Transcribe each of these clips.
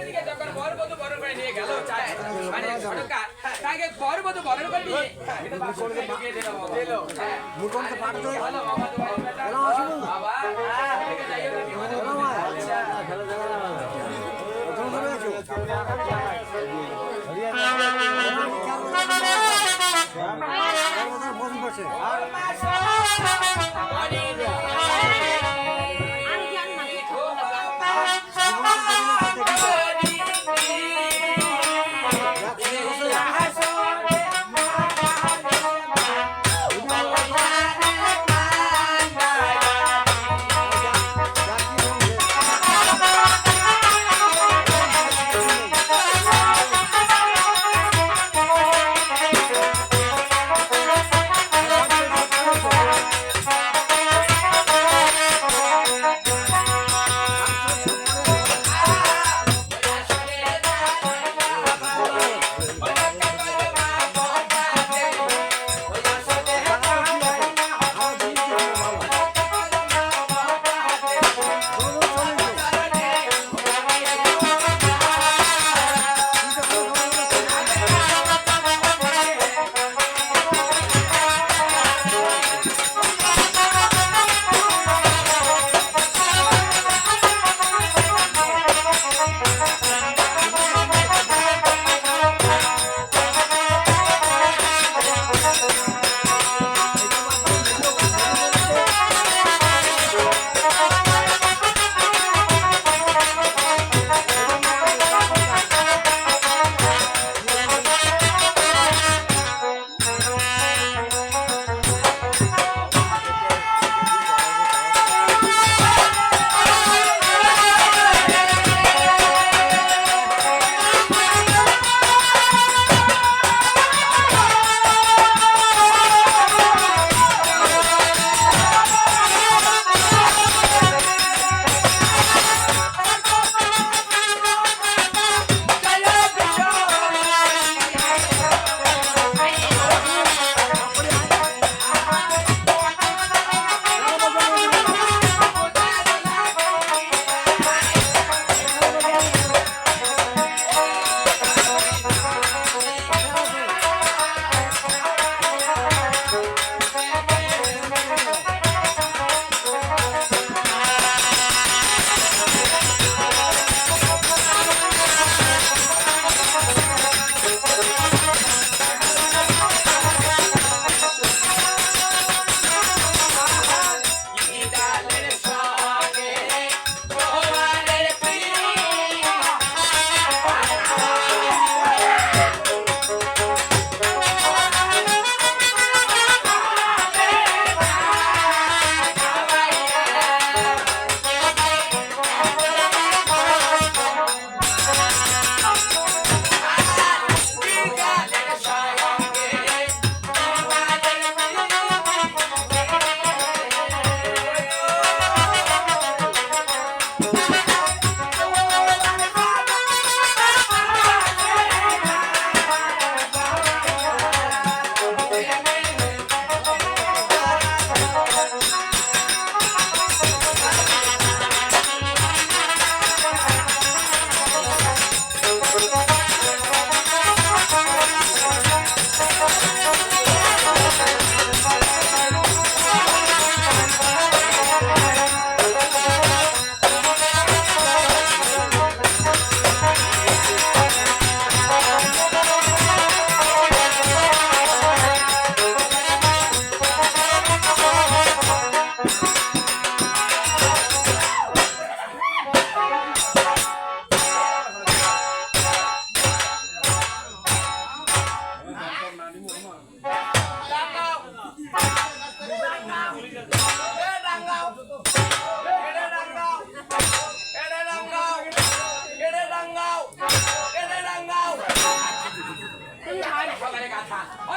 এদিকে যখন বরবধূ বরণ করে নিয়ে গেল মানে সরকার তাকে বরবধূ বরণ করে নিয়ে বাবা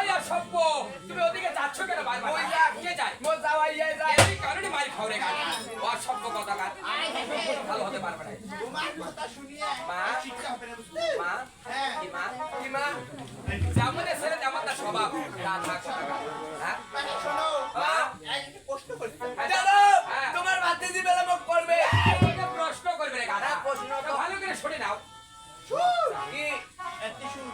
তুমি ওদিকে যাচ্ছ কেন? বারবার কে যায়? মোর যাওয়াই যায় যায়। এই কারণে মারি খাওরে গান অসভ্য কথা গান ভালো হতে পারবে না। তোমার কথা শুনিয়ে মা শিক্ষা হবে না মা হ্যাঁ। কি মা? কি মা? যেমন ছেলে তেমন তার স্বভাব। হ্যাঁ? শোনো মা? একটা প্রশ্ন হ্যাঁ, জানো। তোমার ভাতিজি বেলা মুখ পড়বে প্রশ্ন করবে রে গাধা। কি একটি শুন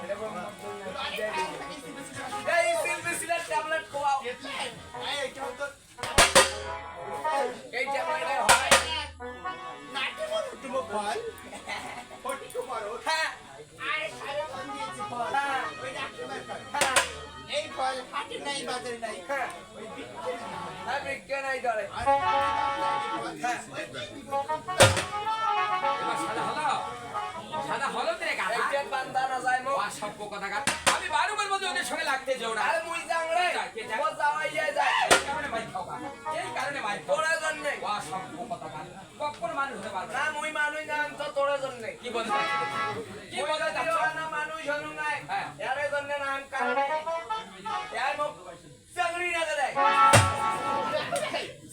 নাই বাজারে নাই। হ্যাঁ বিক্রি হ্যাঁ বিজ্ঞান নাই ধরে। আর হ্যাঁ। সাদা হলো। সাদা হলো তো রে গাধা। এইটা বান্দা না যায় মো অসভ্য কথাকার। আমি বারবার বলছি ওদের সঙ্গে লাগতে যাও না আরে মুই যাং রে কে যা? ও যাওয়াই যায় যায়। এই কারণে মাইর খাও এই কারণে মাইর খাও। তোরে জন্যে। অসভ্য কথাকার। কখনো মানুষ হতে পারবে না। না মুই মানুষ না তো তোরে জন্যে। কি বলতে কি যদি না মানুষ হনু নাই হ্যাঁ। এরে জন্যে কারণে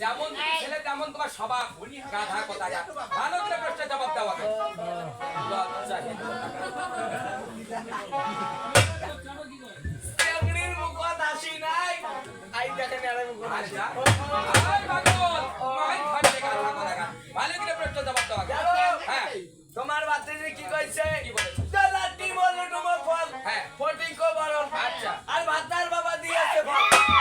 যেমন ছেলে তেমন তোমার কথা ভালো গাধা কথাকার ভালো করে প্রশ্নের জবাব দেওয়া জানো হ্যাঁ? তোমার বাচ্চাদের কি কইছে? কি বলেছে? বল তোমার ফল। হ্যাঁ। ফটিকো আচ্ছা। আর ভাতার বাবা দিয়েছে ফল।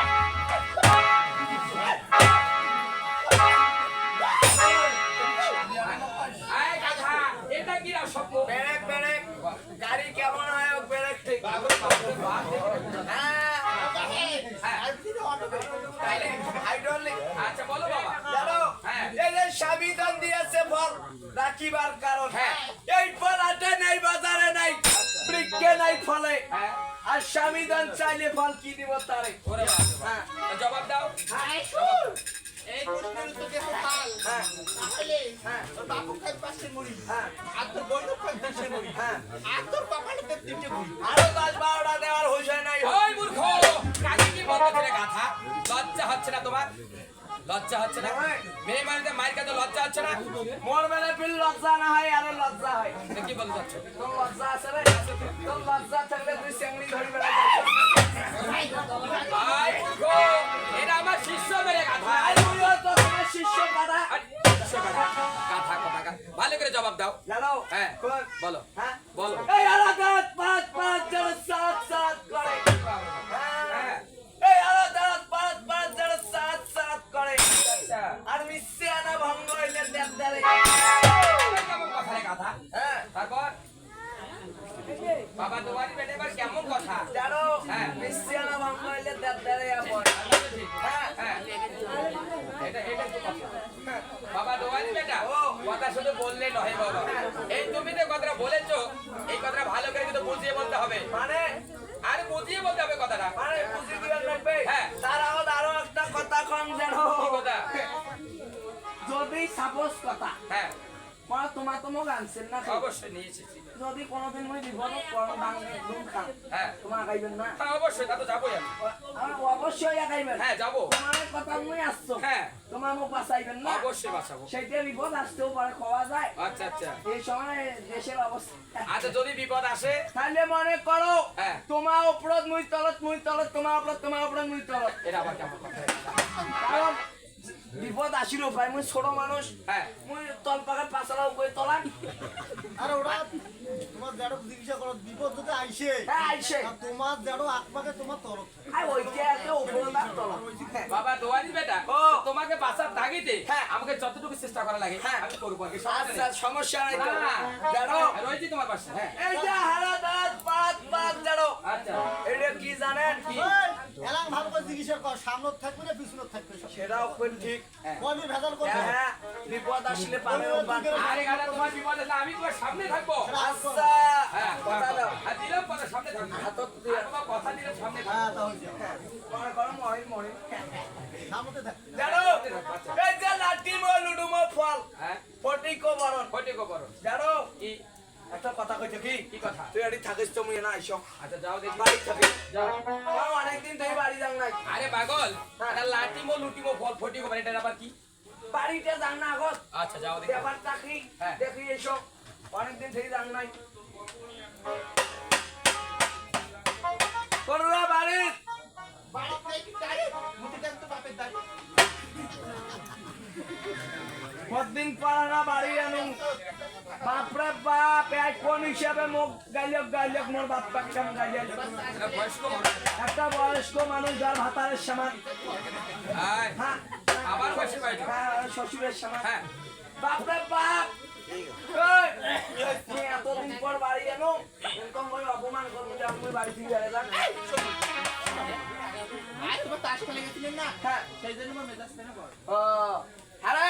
রাখিবার কারণ। হ্যাঁ। এই ফল নাই বাজারে নাই বৃক্ষে নাই ফলে। হ্যাঁ। আর স্বামীদান চাইলে ফল কি দিব তারে? ওরে বাবা। হ্যাঁ। জবাব দাও। এই প্রশ্নের উত্তর দিয়ে হ্যাঁ। তাহলে হ্যাঁ। তোর বাবু খাই পাঁচটে মুড়ি। হ্যাঁ। আর তোর বন্ধু খাই দশে মুড়ি। হ্যাঁ। আর তোর বাবাটা তোর তিনটে মুড়ি। আরও দশ বারোটা দেওয়ার হইছে নাই। ওই মূর্খ! কাকে কি বলতে রে লজ্জা হচ্ছে না তোমার? লজ্জা হচ্ছে না? মেয়ে মানুষদের মায়ের কাছে লজ্জা হচ্ছে না? মোর বেলা পিল লজ্জা না হয় আরও লজ্জা হয়। কি বলতে চাচ্ছ? তোর লজ্জা আছে রে তোর লজ্জা থাকলে তুই চেংড়ি ধরি এটা আমার শিষ্য মেরে তো তোমার শিষ্য গাধা। গাধা কথা ভালো করে জবাব দাও। জানো? হ্যাঁ বলো। হ্যাঁ? বলো। এই আলাদাত পাঁচ পাঁচ জন সাত সাত করে। হ্যাঁ? ভঙ্গ হইলে কথা হ্যাঁ। তারপর? বাবা তোমারই বেটে এবার কেমন কথা? জানো হ্যাঁ। মিশিয়ানা ভঙ্গ হইলে দেব আপন হ্যাঁ হ্যাঁ। এটা এটা তো কথা। বাবা দোয়ানি বেটা? ও। কথা শুধু বললে নয় বাবা এই তুমি যে কথাটা বলেছ এই কথাটা ভালো করে কিন্তু বুঝিয়ে বলতে হবে। মানে? আর বুঝিয়ে বলতে হবে কথাটা। সাপোজ কথা। হ্যাঁ। তোমার তো মোক আনছেন না অবশ্যই নিয়ে এসেছি যদি কোনোদিন মই ভাঙি ঘুম হ্যাঁ। তোমার আগাইবেন না? হ্যাঁ অবশ্যই তা তো যাবোই আমি। অবশ্যই আগাইবেন। হ্যাঁ যাব। তোমার কথা মই আসছো। হ্যাঁ। তোমার মুখ বাঁচাইবেন না? অবশ্যই বাঁচাবো। সেইটা বিপদ আসতেও পারে খাওয়া যায়। আচ্ছা আচ্ছা। এই সময় দেশের অবস্থা। আচ্ছা যদি বিপদ আসে? তাহলে মনে করো হ্যাঁ। তোমার উপরত মুই তলত মুই তলত তোমার উপরত তোমার উপরত মুই তলত। এটা আবার কেমন কথা? কারণ বিপদ আসিল ভাই মুই ছোট মানুষ হ্যাঁ মুই তল পাঁচলা আর ওরা তোমার যারো জিজ্ঞাসা করো বিপদ যদি আইসে হ্যাঁ আইসে তোমার আকবাকে তোমার তরফ আর ওইটা একটা উপরে তার তলা বাবা দোয়ানি বেটা ও। তোমাকে বাঁচার হ্যাঁ। আমাকে যতটুকু চেষ্টা করা লাগে হ্যাঁ। আমি করব আর কি সমস্যা আচ্ছা নেই। সমস্যা নাই তো। জানো হ্যাঁ, তোমার পাশে হ্যাঁ এই যে হারা দাঁত পাঁচ পাঁচ জানো আচ্ছা এটা কি জানেন কি? এলাম ভালো করে জিজ্ঞাসা কর সামনত থাকবে না পিছনত থাকবে সেটাও কোন ঠিক। কবি ভেজাল করবে হ্যাঁ হ্যাঁ। বিপদ আসলে পাবে আরে গাদা তোমার বিপদ আছে আমি তোমার সামনে থাকব। আচ্ছা হ্যাঁ কথা দাও। আর দিলাম কথা সামনে থাকব। হাতত দিয়ে আর তোমার কথা দিলাম সামনে থাকব। হ্যাঁ তাহলে মনে করো মরে মরে সামনে থাকবে জানো এই যে মো লুডুমো ফল। হ্যাঁ। ফটিকো বরণ। কয়টি করো জানো কি? একটা কথা কইছে কি? কি কথা? তুই এটি থাকিস তো মুই না আইসো। আচ্ছা যাও দেখি। বাড়ি থাকি। যাও। আমার অনেকদিন তুই বাড়ি যাং নাই। আরে পাগল এটা লাটিমো লুটিমো ফল ফটিমো এটা আবার কি? বাড়িতে যাং না আগত আচ্ছা যাও দেখি। ব্যাপার চাকরি হ্যাঁ। দেখি এসো। অনেকদিন থেকে যাং নাই। করলা বাড়ি। বাড়ি থেকে দেন তো বাপের দাঁড়িয়ে কতদিন পর না বাড়ি আনু বাপরে বাপ এক কোন হিসাবে মোক গাইলক গাইলক মোর বাপ পাক কেমন গাইলেন এটা বয়স্ক মানুষ একটা বয়স্ক মানুষ যার ভাতারের সমান। হ্যাঁ। আবার হ্যাঁ, শ্বশুরের সমান। হ্যাঁ। বাপরে বাপ! এতদিন পর বাড়ি এরকম অপমান করব যে আমি বাড়ি থেকে যান হ্যাঁ। সেই জন্য মেজাজ কেন করে ও আরে!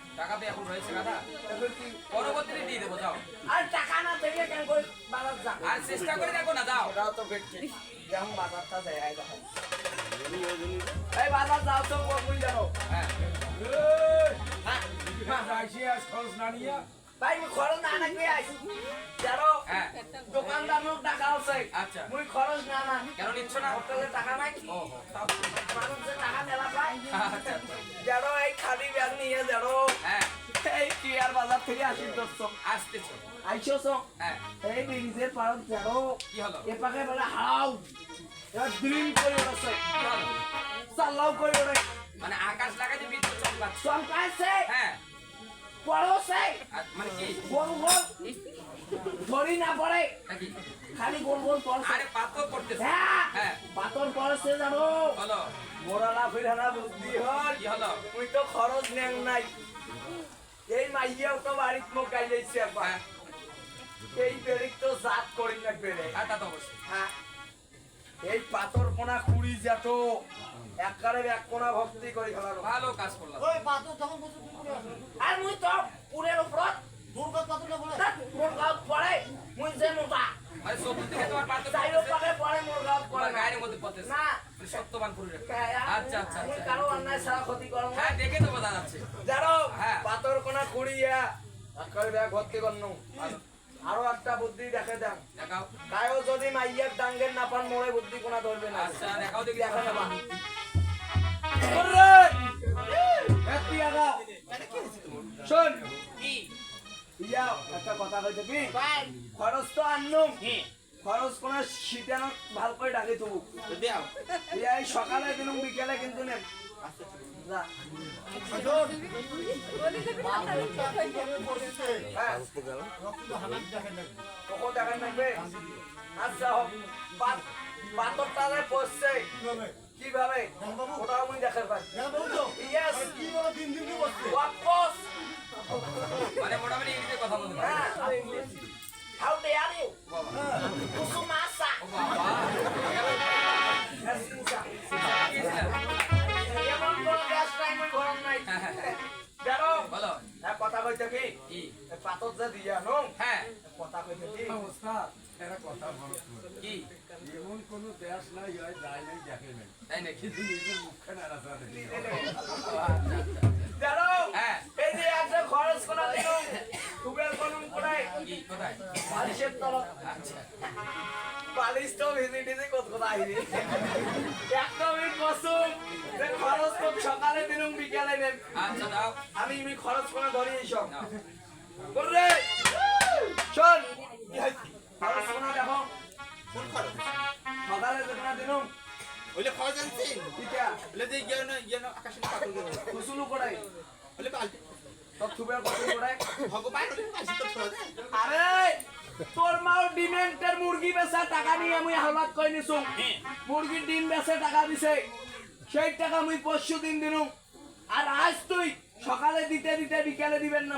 টাকা তো এখন রয়েছে গাদা পরবর্তীতে দিয়ে দেবো যাও। আর টাকা না থেকে কেন করে বাজার যা আর চেষ্টা করে দেখো না যাও। ওরাও তো ভেটছে যেমন বাজারটা যায় এই দেখো। এই বাজার যাও তো মুই জানো হ্যাঁ। ভাই মুই খরচ না না কে আইছি। জানো হ্যাঁ। দোকানদার টাকা আছে। আচ্ছা। মুই খরচ না না। কেন নিচ্ছ না? হোটেলে টাকা নাই। ও তাও মানুষ টাকা মেলা পায়। আচ্ছা এই খালি ব্যাগ নিয়ে জানো হ্যাঁ। এই বাজার থেকে আসি দোস্ত। আসতেছো। আইসো হ্যাঁ। এই ব্রিজের কি হলো? এপাকে বলে হাও এবার ড্রিম করে উঠেছে। কি করে মানে আকাশ লাগাতে বিদ্যুৎ চমকাচ্ছে। চমকাইছে। হ্যাঁ। পড়ছে আর মানে কি? গোল গোল। ধরি না পড়ে। খালি গোল গোল পড়ছে আরে পাথর পড়তেছে। হ্যাঁ হ্যাঁ। পাথর পড়ছে জানো। হলো মোরালা ফিরানা বুদ্ধি হল। কি হলো? তুই তো খরচ নেন নাই। এই মাইয়াও তো বাড়িত মোক গাইলেছে একবার। হ্যাঁ। এই বেড়িক তো জাত করি না বেড়ে হ্যাঁ তা তো অবশ্যই। হ্যাঁ। এই পাথর কোনা কুড়ি যেত একবারে এক কোনা ভক্তি করি ফেলানো ভালো কাজ করলাম। ওই পাথর তখন বসে কি করে আছে আর মুই তো পুরের উপরত দুর্গা পাথরটা বলে? মোর গাঁত পড়ে মুই যে মোটা। চতুর্দিকে তোমার পাথর চাইরো পড়তেছে, পড়ে মোর গাঁত পড়ে। গায়ের মধ্যে পড়তেছে? না। সত্যবান পুরুষ হ্যাঁ, আচ্ছা আচ্ছা আচ্ছা। কারও অন্যায় ছাড়া ক্ষতি করো হ্যাঁ দেখে তো বোঝা যাচ্ছে জানো হ্যাঁ। পাথর কোনা কুড়িয়া একবারে ব্যাগ ভর্তি করনু। আরও একটা বুদ্ধি দেখে দেন দেখাও। কায়ও যদি মাইয়ার ডাঙ্গের না পান মোড়ে বুদ্ধি কোনা ধরবে না। আচ্ছা দেখাও দেখি দেখা শোন ইয়া একটা কথা কইতে কি খরচ তো আনলুম খরচ কোন শীতানো ভালো করে ডাকি তবু ইয়া এই সকালে দিনুম বিকেলে কিন্তু নেন যা। হ্যাঁ রক্ত হানাত দেখেন না কখন দেখান লাগবে আচ্ছা হোক পাত- পাথরটা পড়ছে কীভাবে? দেখার পাই। হ্যাঁ ইয়েস কি বলো দিন দিন কি বলছে ওয়াপস মানে মোটামুটি কথা বলতে পারে হ্যাঁ হাউ ডেয়ার ইউ কুসুমাসা। ও বাবা। গিয়েছিলাম। এমন কোন গ্যাস নাই গরম নাই জানো বলো কথা কইতে কি? কি? এই পাথর যে দিয়া নো হ্যাঁ। কথা কইতে কি? কি? এমন কোন দেশ নাই হয় যায় নাই দেখে নাই। তাই নাকি? নিজের মুখে নাড়াচাড়া দেখি এই যে একটা খরচ করা দিল টুবেল কোন কোনায় কোথায়? বালিশের তলত আচ্ছা। বালিশ তো ভিজি টিজি কত কথা একটা মিনিট কসুম খরচ তো সকালে দিনুম বিকালে নেন আচ্ছা দাও। আমি আমি খরচ করে ধরি এইসব তো থুবের ভগবান তো আরে তোর মাও ডিমেন্টের মুরগি বেচা টাকা নিয়ে আমি হাওলাত কই নিছু। মুরগির ডিম বেচে টাকা দিছে। সেই টাকা মুই পরশু দিন দিনু। আর আজ তুই সকালে দিতে দিতে বিকালে দিবেন না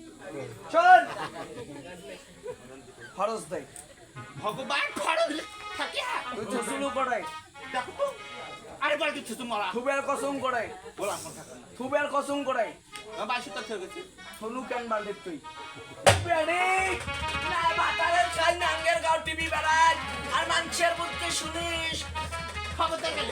শোন খরচ দেয়। ভগবান খরচ থাকে। তুই তো শুরু করে দেখো তো আর বারবার দিচ্ছে তোমরা থুবের কসম করে বলা থাকে থুবের কসম করে বাইশে তো ছেড়ে গেছি সোনু কেন বাড়ির তুই? বেড়ি না বাতারের খাই নাঙ্গের গাও টিভি বেড়ায়। আর মানুষের বুদ্ধি শুনিস। খবরদার গেলি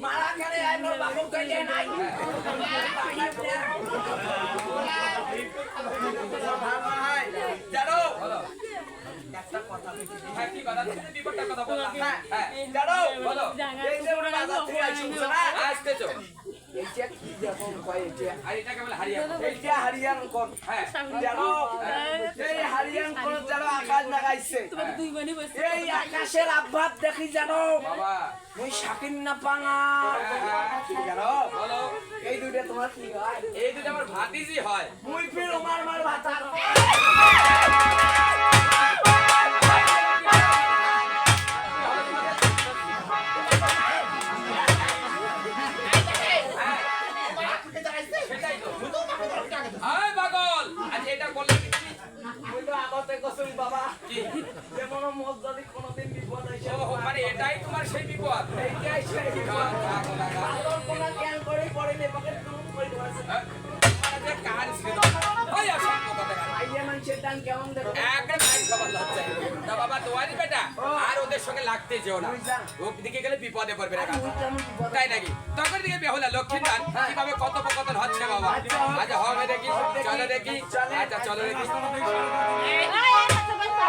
মারা খেলে বাবু কইলে নাই জানো একটা কথা হ্যাঁ কি কথা তুমি বিপদটার কথা বললাম হ্যাঁ। হ্যাঁ জানো বলো এই যে ওরা বাজার থেকে আইছো না আসতেছো এইটা কি দেখো কয় এইটা আর এটাকে বলে হারিয়া এইটা হারিয়ান কোন হ্যাঁ। জানো এই হারিয়ান কোন জানো আকাশ লাগাইছে এই আকাশের আভাত দেখি জানো বাবা। ওই শাকিন না পাঙা। জানো বলো। এই দুইটা তোমার কি হয়? এই দুটো আমার ভাতিজি হয়। মুই ফির ওমার মার ভাতা। আগতে বাবা। যেমন মোর কোনোদিন বিপদ হইছে মানে এটাই তোমার সেই বিপদ? এইটাই সেই বিপদ। পাগল জ্ঞান করে পড়িলে পকেট তুমি কই দিবাছে হ্যাঁ? মানে যে কান ছিল? ওই অসম্ভব কথা কান। আইয়া মানুষের দান কেমন দেখো? একটা ভাই খবর লজ্জা তা বাবা তোয়ারি বেটা আর ওদের সঙ্গে লাগতে যেও না। দিকে গেলে বিপদে পড়বে রে তাই নাকি? তখন দিকে বেহুলা লক্ষ্মী দান কীভাবে কথোপকথন হচ্ছে বাবা? আচ্ছা হবে দেখি। চলো দেখি। আচ্ছা চলো দেখি।